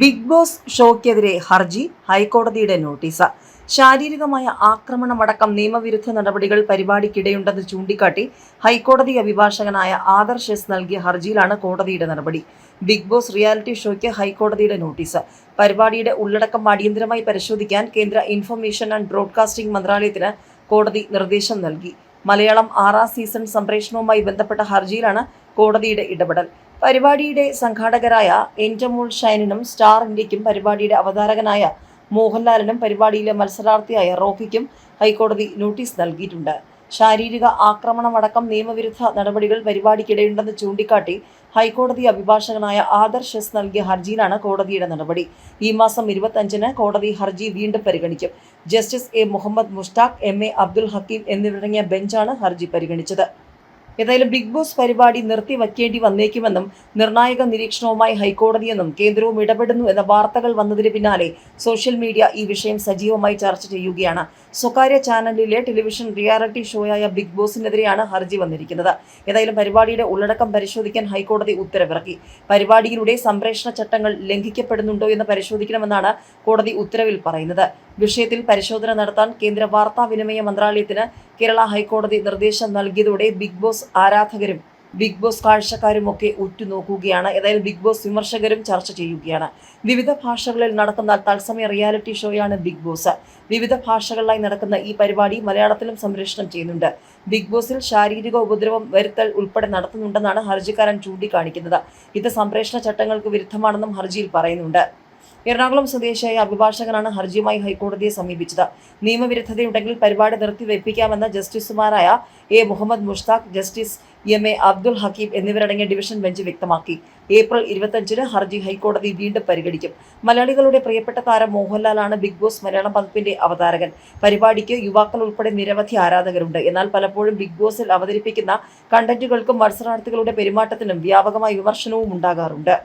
Big boss ഷോയ്ക്കെതിരെ ഹർജി ഹൈക്കോടതിയുടെ notice. ശാരീരികമായ ആക്രമണമടക്കം നിയമവിരുദ്ധ നടപടികൾ പരിപാടിക്കിടെയുണ്ടെന്ന് ചൂണ്ടിക്കാട്ടി ഹൈക്കോടതി അഭിഭാഷകനായ ആദർശ് എസ് നൽകിയ ഹർജിയിലാണ് കോടതിയുടെ നടപടി. ബിഗ് ബോസ് റിയാലിറ്റി ഷോയ്ക്ക് ഹൈക്കോടതിയുടെ നോട്ടീസ്. പരിപാടിയുടെ ഉള്ളടക്കം അടിയന്തരമായി പരിശോധിക്കാൻ കേന്ദ്ര ഇൻഫർമേഷൻ ആൻഡ് ബ്രോഡ്കാസ്റ്റിംഗ് മന്ത്രാലയത്തിന് കോടതി നിർദ്ദേശം നൽകി. മലയാളം ആറാം സീസൺ സംപ്രേഷണവുമായി ബന്ധപ്പെട്ട ഹർജിയിലാണ് കോടതിയുടെ ഇടപെടൽ. പരിപാടിയുടെ സംഘാടകരായ എന്റമോൾ ഷൈനിനും സ്റ്റാർ ഇന്ത്യയ്ക്കും പരിപാടിയുടെ അവതാരകനായ മോഹൻലാലിനും പരിപാടിയിലെ മത്സരാർത്ഥിയായ റോഫിക്കും ഹൈക്കോടതി നോട്ടീസ് നൽകിയിട്ടുണ്ട്. ശാരീരിക ആക്രമണമടക്കം നിയമവിരുദ്ധ നടപടികൾ പരിപാടിക്കിടെയുണ്ടെന്ന് ചൂണ്ടിക്കാട്ടി ഹൈക്കോടതി അഭിഭാഷകനായ ആദർശ് എസ് നൽകിയ ഹർജിയിലാണ് കോടതിയുടെ നടപടി. ഈ മാസം ഇരുപത്തഞ്ചിന് കോടതി ഹർജി വീണ്ടും പരിഗണിക്കും. Justice A Muhammad Mushtaq M A Abdul Hakeem എന്നിവരടങ്ങിയ ബെഞ്ചാണ് ഹർജി പരിഗണിച്ചത്. ഏതായാലും ബിഗ് ബോസ് പരിപാടി നിർത്തി നിർത്തിവയ്ക്കേണ്ടി വന്നേക്കുമെന്നും നിർണായക നിരീക്ഷണവുമായി ഹൈക്കോടതിയെന്നും കേന്ദ്രവും ഇടപെടുന്നു എന്ന വാർത്തകൾ വന്നതിന് പിന്നാലെ സോഷ്യൽ മീഡിയ ഈ വിഷയം സജീവമായി ചർച്ച ചെയ്യുകയാണ്. സ്വകാര്യ ചാനലിലെ ടെലിവിഷൻ റിയാലിറ്റി ഷോയായ ബിഗ് ബോസിനെതിരെയാണ് ഹർജി വന്നിരിക്കുന്നത്. ഏതായാലും പരിപാടിയുടെ ഉള്ളടക്കം പരിശോധിക്കാൻ ഹൈക്കോടതി ഉത്തരവിറക്കി. പരിപാടിയിലൂടെ സംപ്രേഷണ ചട്ടങ്ങൾ ലംഘിക്കപ്പെടുന്നുണ്ടോ എന്ന് പരിശോധിക്കണമെന്നാണ് കോടതി ഉത്തരവിൽ പറയുന്നത്. വിഷയത്തിൽ പരിശോധന നടത്താൻ കേന്ദ്ര വാർത്താവിനിമയ മന്ത്രാലയത്തിന് കേരള ഹൈക്കോടതി നിർദ്ദേശം നൽകിയതോടെ ബിഗ് ബോസ് ആരാധകരും ബിഗ് ബോസ് കാഴ്ചക്കാരും ഒക്കെ ഉറ്റുനോക്കുകയാണ്. ഏതായാലും ബിഗ് ബോസ് വിമർശകരും ചർച്ച ചെയ്യുകയാണ്. വിവിധ ഭാഷകളിൽ നടക്കുന്ന തത്സമയ റിയാലിറ്റി ഷോയാണ് ബിഗ് ബോസ്. വിവിധ ഭാഷകളിലായി നടക്കുന്ന ഈ പരിപാടി മലയാളത്തിലും സംപ്രേഷണം ചെയ്യുന്നുണ്ട്. ബിഗ് ബോസിൽ ശാരീരിക ഉപദ്രവം വരുത്തൽ ഉൾപ്പെടെ നടത്തുന്നുണ്ടെന്നാണ് ഹർജിക്കാരൻ ചൂണ്ടിക്കാണിക്കുന്നത്. ഇത് സംപ്രേഷണ ചട്ടങ്ങൾക്ക് വിരുദ്ധമാണെന്നും ഹർജിയിൽ പറയുന്നുണ്ട്. എറണാകുളം സ്വദേശിയായ അഭിഭാഷകനാണ് ഹർജിയുമായി ഹൈക്കോടതിയെ സമീപിച്ചത്. നിയമവിരുദ്ധതയുണ്ടെങ്കിൽ പരിപാടി നിർത്തിവെപ്പിക്കാമെന്ന ജസ്റ്റിസുമാരായ A Muhammad Mushtaq justice M A Abdul Hakeem എന്നിവരടങ്ങിയ ഡിവിഷൻ ബെഞ്ച് വ്യക്തമാക്കി. ഏപ്രിൽ ഇരുപത്തഞ്ചിന് ഹർജി ഹൈക്കോടതി വീണ്ടും പരിഗണിക്കും. മലയാളികളുടെ പ്രിയപ്പെട്ട താരം മോഹൻലാലാണ് ബിഗ് ബോസ് മലയാളം പതിപ്പിന്റെ അവതാരകൻ. പരിപാടിക്ക് യുവാക്കൾ ഉൾപ്പെടെ നിരവധി ആരാധകരുണ്ട്. എന്നാൽ പലപ്പോഴും ബിഗ് ബോസിൽ അവതരിപ്പിക്കുന്ന കണ്ടന്റുകൾക്കും മത്സരാർത്ഥികളുടെ പെരുമാറ്റത്തിനും വ്യാപകമായ വിമർശനവും ഉണ്ടാകാറുണ്ട്.